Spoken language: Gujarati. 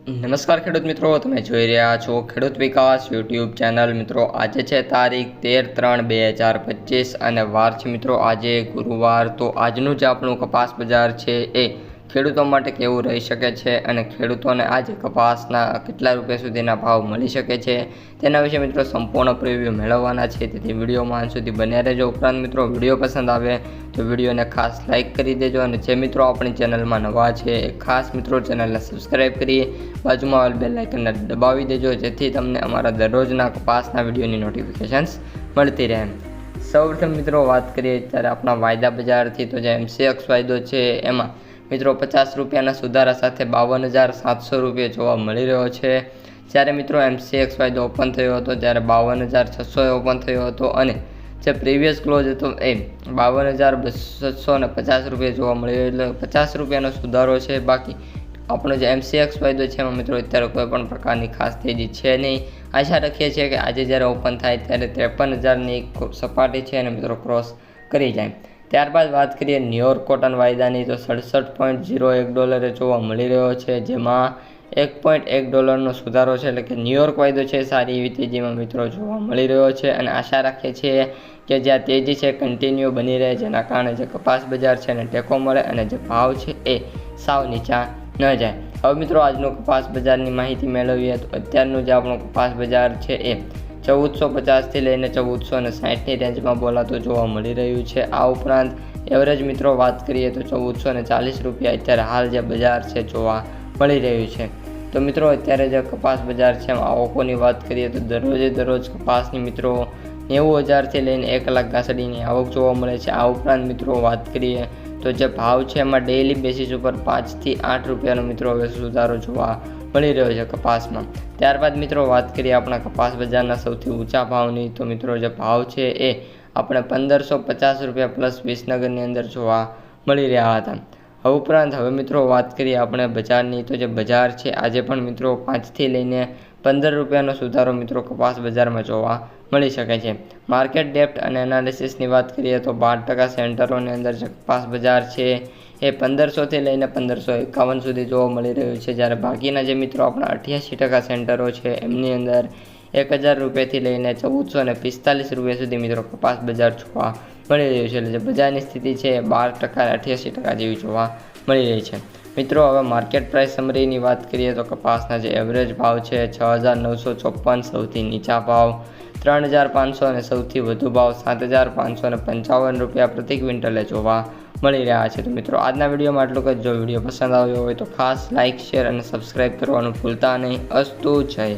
નમસ્કાર ખેડૂત મિત્રો, તમે જોઈ રહ્યા છો ખેડૂત વિકાસ યુટ્યુબ ચેનલ. મિત્રો, આજે છે તારીખ તેર ત્રણ બે હજાર પચીસ અને વાર છે મિત્રો, આજે ગુરુવાર. તો આજનું જે આપણું કપાસ બજાર છે એ ખેડૂતો માટે કેવું રહી શકે છે અને ખેડૂતોને આજે કપાસના કેટલા રૂપિયા સુધીના ભાવ મળી શકે છે તેના વિશે મિત્રો સંપૂર્ણ પ્રિવ્યૂ મેળવવાના છે. તેથી વિડીયોમાં અંત સુધી બન્યા રહેજો. ઉપરાંત મિત્રો વીડિયો પસંદ આવે તો વિડીયોને ખાસ લાઇક કરી દેજો અને જે મિત્રો આપણી ચેનલમાં નવા છે એ ખાસ મિત્રો ચેનલને સબસ્ક્રાઈબ કરી બાજુમાં આવેલ બેલ દબાવી દેજો જેથી તમને અમારા દરરોજના કપાસના વિડીયોની નોટિફિકેશન્સ મળતી રહે. સૌપ્રથમ મિત્રો વાત કરીએ ત્યારે આપણા વાયદા બજારથી તો જે એમસીએક્સ વાયદો છે એમાં મિત્રો, પચાસ રૂપિયાના સુધારા સાથે બાવન હજાર સાતસો રૂપિયા જોવા મળી રહ્યો છે. જ્યારે મિત્રો એમસીએક્સ વાયદો ઓપન થયો હતો, ત્યારે બાવન હજાર છસો ઓપન થયો હતો અને જે પ્રીવિયસ ક્લોઝ હતો, એ બાવન હજાર બસો ને પચાસ રૂપિયા જોવા મળ્યો એટલે પચાસ રૂપિયાનો સુધારો છે. બાકી આપણો જે એમસીએક્સ વાયદો છે, એમાં મિત્રો, અત્યારે કોઈ પણ પ્રકારની ખાસ તેજી છે નહીં. આશા રાખીએ છીએ કે આજે જ્યારે ઓપન થાય, ત્યારે ત્રેપન હજારની સપાટી છે અને મિત્રો ક્રોસ કરી જાય. ત્યારબાદ વાત કરીએ ન્યુયોર્ક કોટન વાયદાની, તો સડસઠ પોઈન્ટ ઝીરો એક ડોલરે જોવા મળી રહ્યો છે, જેમાં એક પોઈન્ટ એક ડોલરનો સુધારો છે. એટલે કે ન્યુયોર્ક વાયદો છે સારી એવી તેજીમાં મિત્રો જોવા મળી રહ્યો છે અને આશા રાખીએ છીએ કે જ્યાં તેજી છે કન્ટિન્યુ બની રહે, જેના કારણે જે કપાસ બજાર છે એને ટેકો મળે અને જે ભાવ છે એ સાવ નીચા ન જાય. હવે મિત્રો, આજનું કપાસ બજારની માહિતી મેળવીએ તો અત્યારનું જે આપણું કપાસ બજાર છે એ ચૌદસો પચાસથી લઈને ચૌદસો અને સાઠની રેન્જમાં બોલાતું જોવા મળી રહ્યું છે. આ ઉપરાંત એવરેજ મિત્રો વાત કરીએ તો ચૌદસો અને ચાલીસ રૂપિયા અત્યારે હાલ જે બજાર છે જોવા મળી રહ્યું છે. તો મિત્રો, અત્યારે જે કપાસ બજાર છે આવકોની વાત કરીએ તો દરરોજે દરરોજ કપાસની મિત્રો નેવું હજારથી લઈને એક લાખ ઘાસડીની આવક જોવા મળે છે. આ ઉપરાંત મિત્રો વાત કરીએ તો જે ભાવ છે એમાં ડેઇલી બેસિસ ઉપર પાંચથી આઠ રૂપિયાનો મિત્રો હવે સુધારો જોવા મળી રહ્યો છે કપાસમાં. ત્યારબાદ મિત્રો વાત કરીએ આપણા કપાસ બજારના સૌથી ઊંચા ભાવની. તો મિત્રો જે ભાવ છે એ આપણે પંદરસો પચાસ રૂપિયા પ્લસ વિસનગરની અંદર જોવા મળી રહ્યા હતા. હવે ઉપરાંત હવે મિત્રો વાત કરીએ આપણે બજારની. તો જે બજાર છે, આજે પણ મિત્રો પાંચથી લઈને પંદર રૂપિયાનો સુધારો મિત્રો કપાસ બજારમાં જોવા મળી શકે છે. માર્કેટ ડેપ્ટ અને એનાલિસિસની વાત કરીએ તો બાર ટકા સેન્ટરોની અંદર જે કપાસ બજાર છે, એ પંદરસોથી લઈને પંદરસો એકાવન સુધી જોવા મળી રહ્યું છે. જ્યારે બાકીના જે મિત્રો આપણા અઠ્યાસી ટકા સેન્ટરો છે, એમની અંદર એક હજાર રૂપિયાથી લઈને ચૌદસો અને પિસ્તાલીસ રૂપિયા સુધી મિત્રો કપાસ બજાર જોવા મળી રહ્યું છે. એટલે જે બજારની સ્થિતિ છે એ બાર ટકા અઠ્યાસી ટકા જેવી જોવા મળી રહી છે. મિત્રો, હવે માર્કેટ પ્રાઇસ સમરીની વાત કરીએ તો કપાસના જે એવરેજ ભાવ છે છ હજાર નવસો ચોપન સૌથી નીચા ભાવ, ત્રણ હજાર પાંચસો અને સૌથી વધુ ભાવ સાત હજાર પાંચસો અને પંચાવન રૂપિયા પ્રતિ ક્વિન્ટલે જોવા મળી રહ્યા છે. તો મિત્રો, આજના વિડીયોમાં આટલું જ. જો વીડિયો પસંદ આવ્યો હોય તો ખાસ લાઇક શેર અને સબસ્ક્રાઈબ કરવાનું ભૂલતા નહીં. અસ્તુ જય